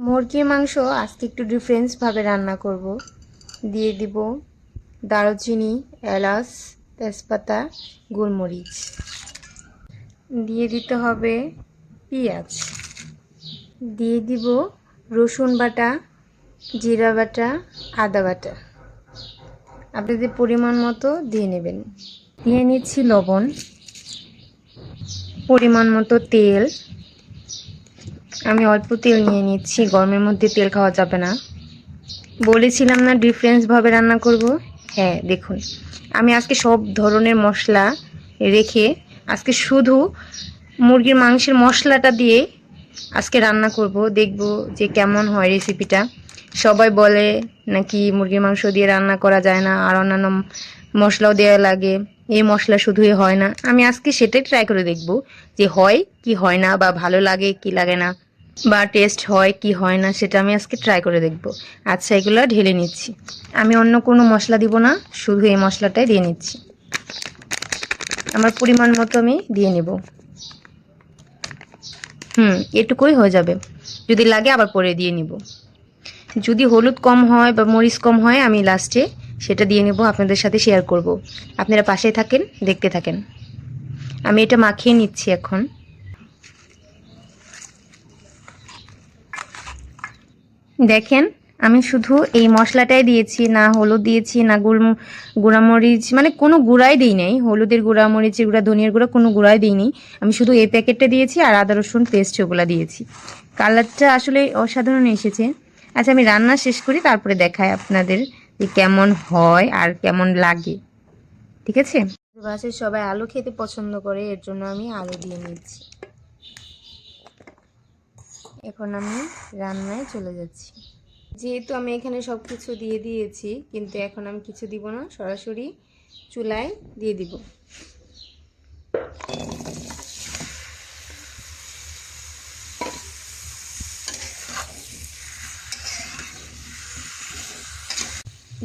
মুরগির মাংস, আজকে একটু ডিফারেন্সভাবে রান্না করব। দিয়ে দিব দারুচিনি, এলাচ, তেজপাতা, গোলমরিচ। দিয়ে দিতে হবে পেঁয়াজ। দিয়ে দিব রসুন বাটা, জিরা বাটা, আদা বাটা। আপনাদের পরিমাণ মতো দিয়ে নেবেন। দিয়ে নিচ্ছি লবণ, পরিমাণ মতো তেল। আমি অল্প তেল নিয়ে নিচ্ছি, গরমের মধ্যে তেল খাওয়া যাবে না। বলেছিলাম না ডিফারেন্সভাবে রান্না করব? হ্যাঁ দেখুন, আমি আজকে সব ধরনের মশলা রেখে আজকে শুধু মুরগির মাংসের মশলাটা দিয়ে আজকে রান্না করব। দেখব যে কেমন হয় রেসিপিটা। সবাই বলে নাকি মুরগির মাংস দিয়ে রান্না করা যায় না, আর অন্যান্য মশলাও দেওয়া লাগে। এই মশলা শুধুই হয় না। আমি আজকে সেটাই ট্রাই করে দেখব যে হয় কি হয় না, বা ভালো লাগে কি লাগে না। বা টেস্ট হয় কি হয় না সেটা আমি আজকে ট্রাই করে দেখব। আচ্ছা এগুলো ঢেলে নিচ্ছি। আমি অন্য কোনো মশলা দিব না, শুধু এই মশলাটাই দিয়ে নিচ্ছি। আমার পরিমাণ মতো আমি দিয়ে নেব। হুম, এটুকুই হয়ে যাবে। যদি লাগে আবার পরে দিয়ে নিব। যদি হলুদ কম হয় বা মরিচ কম হয়, আমি লাস্টে সেটা দিয়ে নেব, আপনাদের সাথে শেয়ার করব। আপনারা পাশে থাকেন, দেখতে থাকেন। আমি এটা মাখিয়ে নিচ্ছি এখন। দেখেন, আমি শুধু এই মশলাটাই দিয়েছি, না হলুদ দিয়েছি, না গুড় গুঁড়ামরিচ মানে কোনো গুঁড়াই দিই নাই। হলুদের গুঁড়া, মরিচের গুঁড়া, ধনিয়ার গুঁড়া কোনো গুঁড়াই দিইনি আমি শুধু এই প্যাকেটটা দিয়েছি আর আদা, রসুন, পেস্ট ওগুলো দিয়েছি। কালারটা আসলে অসাধারণ এসেছে। আচ্ছা আমি রান্না শেষ করি, তারপরে দেখাই আপনাদের যে কেমন হয় আর কেমন লাগে। ঠিক আছে? বাসের সবাই আলু খেতে পছন্দ করে, এর জন্য আমি আলু দিয়ে নিচ্ছি। এখন আমি রান্নায় চলে যাচ্ছি। যেহেতু আমি এখানে সব কিছু দিয়ে দিয়েছি, কিন্তু এখন আমি কিছু দিব না, সরাসরি চুলায় দিয়ে দিব।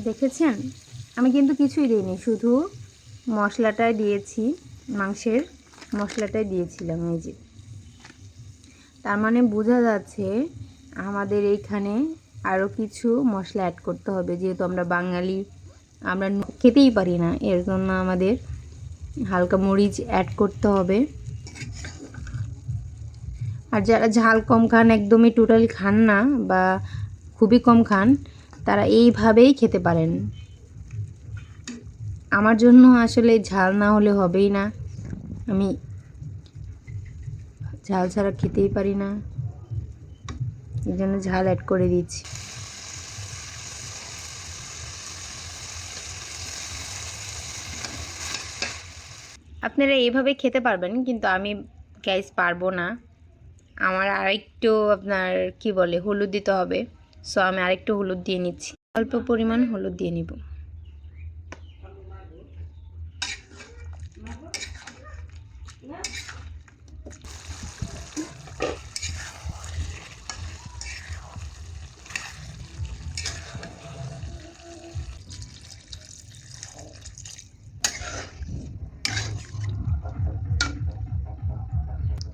দেখেছেন? আমি কিন্তু কিছুই দিইনি, শুধু মশলাটাই দিয়েছি, মাংসের মশলাটাই দিয়েছিলাম, এই যে। তার মানে বোঝা যাচ্ছে আমাদের এইখানে আরও কিছু মশলা অ্যাড করতে হবে। যেহেতু আমরা বাঙালি, আমরা খেতেই পারি না, এর জন্য আমাদের হালকা মরিচ অ্যাড করতে হবে। আর যারা ঝাল কম খান, একদমই টোটালি খান না বা খুবই কম খান, তারা এইভাবেই খেতে পারেন। আমার জন্য আসলে ঝাল না হলে হবেই না। আমি ঝাল ছাড়া খেতেই পারি না। এই জন্য ঝাল অ্যাড করে দিচ্ছি। আপনারা এইভাবে খেতে পারবেন, কিন্তু আমি গ্যাস পারব না। আমার আরেকটু আপনার কি বলে, হলুদ দিতে হবে। সো আমি আরেকটু হলুদ দিয়ে নিচ্ছি। অল্প পরিমাণ হলুদ দিয়ে নিব।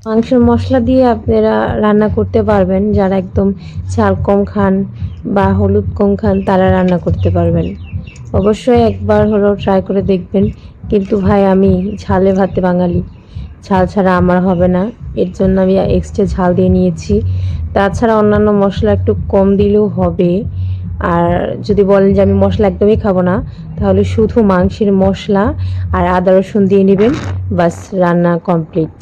মাংসের মশলা দিয়ে আপনারা রান্না করতে পারবেন। যারা একদম ঝাল কম খান বা হলুদ কম খান, তারা রান্না করতে পারবেন। অবশ্যই একবার হলো ট্রাই করে দেখবেন। কিন্তু ভাই, আমি ঝালে ভাতে বাঙালি। ঝাল ছাড়া আমার হবে না। এর জন্য আমি এক্সট্রা ঝাল দিয়ে নিয়েছি। তাছাড়া অন্যান্য মশলা একটু কম দিলেও হবে। আর যদি বলেন যে আমি মশলা একদমই খাব না, তাহলে শুধু মাংসের মশলা আর আদা রসুন দিয়ে নেবেন। বাস, রান্না কমপ্লিট